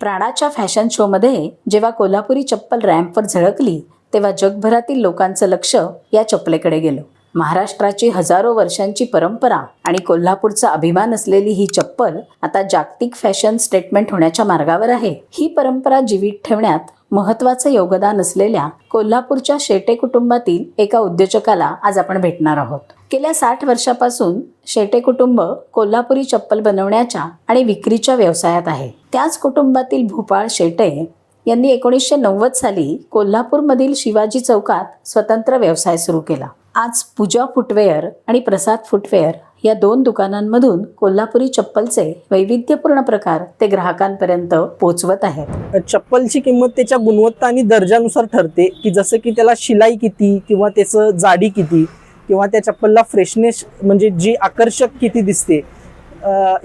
प्राणाच्या fashion शोमध्ये जेव्हा कोल्हापुरी चप्पल रॅम्पवर झळकली तेव्हा जगभरातील लोकांचं लक्ष या चप्पलेकडे गेलं. महाराष्ट्राची हजारो वर्षांची परंपरा आणि कोल्हापूरचा अभिमान असलेली ही चप्पल आता जागतिक फॅशन स्टेटमेंट होण्याच्या मार्गावर आहे. ही परंपरा जीवित ठेवण्यात महत्त्वाचं योगदान असलेल्या कोल्हापूरच्या शेटे कुटुंबातील एका उद्योजकाला आज आपण भेटणार आहोत. गेल्या साठ वर्षापासून शेटे कुटुंब कोल्हापुरी चप्पल बनवण्याच्या आणि विक्रीच्या व्यवसायात आहे. त्याच कुटुंबातील भूपाळ शेटे यांनी एकोणीसशे नव्वद साली कोल्हापूरमधील शिवाजी चौकात स्वतंत्र व्यवसाय सुरू केला. आज पूजा फुटवेअर आणि प्रसाद फुटवेअर या दोन दुकानांमधून कोल्हापुरी चप्पलचे वैविध्यपूर्ण प्रकार ते ग्राहकांपर्यंत पोहोचवत आहेत. चप्पलची किंमत त्याच्या गुणवत्ता आणि दर्जानुसार ठरते की जसं की त्याला शिलाई किती किंवा त्याचं जाडी किती किंवा त्या चप्पलला फ्रेशनेस म्हणजे जी आकर्षक किती दिसते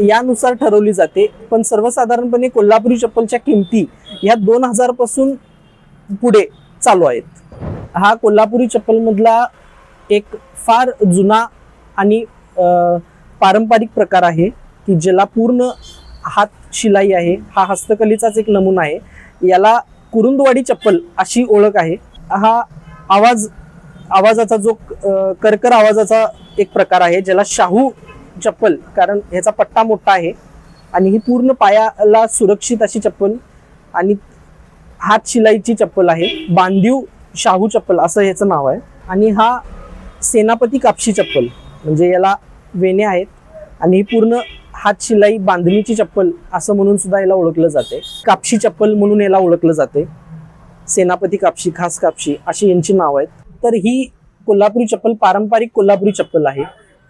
यानुसार ठरवली जाते. पण सर्वसाधारणपणे कोल्हापुरी चप्पलच्या किमती ह्या दोन हजारपासून पुढे चालू आहेत. हा कोल्हापुरी चप्पलमधला एक फार जुना आणि पारंपरिक प्रकार आहे की ज्याला पूर्ण हात शिलाई आहे. हा हस्तकलेचाच एक नमुना आहे. याला कुरुंदवाडी चप्पल अशी ओळख आहे. हा आवाज आवाजाचा जो करकर आवाजाचा एक प्रकार आहे ज्याला शाहू चप्पल कारण ह्याचा पट्टा मोठा आहे आणि ही पूर्ण पायाला सुरक्षित अशी चप्पल आणि हात शिलाईची चप्पल आहे. बांधीव शाहू चप्पल असं ह्याचं नाव आहे. आणि हा सेनापती कापशी चप्पल म्हणजे याला वेणे आहेत आणि ही पूर्ण हात शिलाई बांधणीची चप्पल असं म्हणून सुद्धा याला ओळखलं जाते. कापशी चप्पल म्हणून याला ओळखलं जाते. सेनापती कापशी खास कापशी अशी यांची नाव आहेत. तर ही कोल्हापुरी चप्पल पारंपरिक कोल्हापुरी चप्पल आहे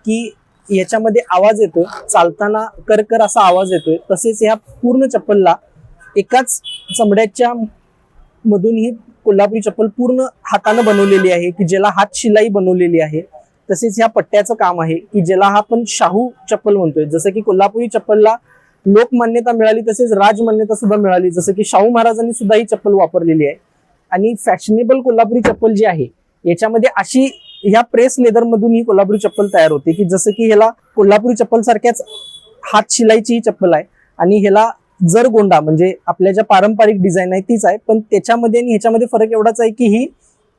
की याच्यामध्ये आवाज येतो चालताना करकर असा आवाज येतोय. तसेच ह्या पूर्ण चप्पलला एकाच चमड्याच्या मधून ही कोल्हापुरी चप्पल पूर्ण हातानं बनवलेली आहे की ज्याला हात शिलाई बनवलेली आहे. तसेच ह्या पट्ट्याचं काम आहे की ज्याला हा आपण शाहू चप्पल म्हणतोय. जसं की कोल्हापुरी चप्पलला लोकमान्यता मिळाली तसेच राजमान्यता सुद्धा मिळाली. जसं की शाहू महाराजांनी सुद्धा ही चप्पल वापरलेली आहे. आणि फॅशनेबल कोल्हापुरी चप्पल जी आहे याच्यामध्ये अशी ह्या प्रेस लेदर मधून ही कोल्हापुरी चप्पल तयार होते की जसं की ह्याला कोल्हापुरी चप्पल सारख्याच हात शिलाईची ही चप्पल आहे. आणि ह्याला जर गोंडा म्हणजे आपल्या ज्या पारंपरिक डिझाईन आहे तीच आहे पण त्याच्यामध्ये आणि ह्याच्यामध्ये फरक एवढाच आहे की ही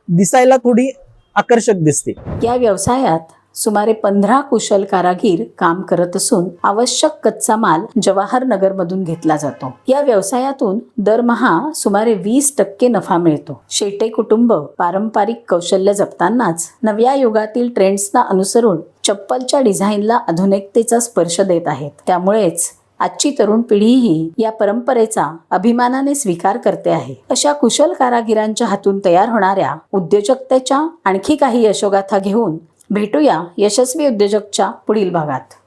दिसायला थोडी आकर्षक दिसते. या व्यवसायात सुमारे पंधरा कुशल कारागीर काम करत असून आवश्यक कच्चा माल जवाहर नगरमधून घेतला जातो. या व्यवसायातून दरमहा सुमारे वीस टक्के नफा मिळतो. शेटे कुटुंब पारंपरिक कौशल्य जपतानाच नव्या युगातील ट्रेंड्सना अनुसरून चप्पलच्या डिझाईनला आधुनिकतेचा स्पर्श देत आहेत. त्यामुळेच आजची तरुण पिढीही या परंपरेचा अभिमानाने स्वीकार करते आहे. अशा कुशल कारागिरांच्या हातून तयार होणाऱ्या उद्योजकतेच्या आणखी काही यशोगाथा घेऊन भेटूया यशस्वी उद्योजकच्या पुढील भागात.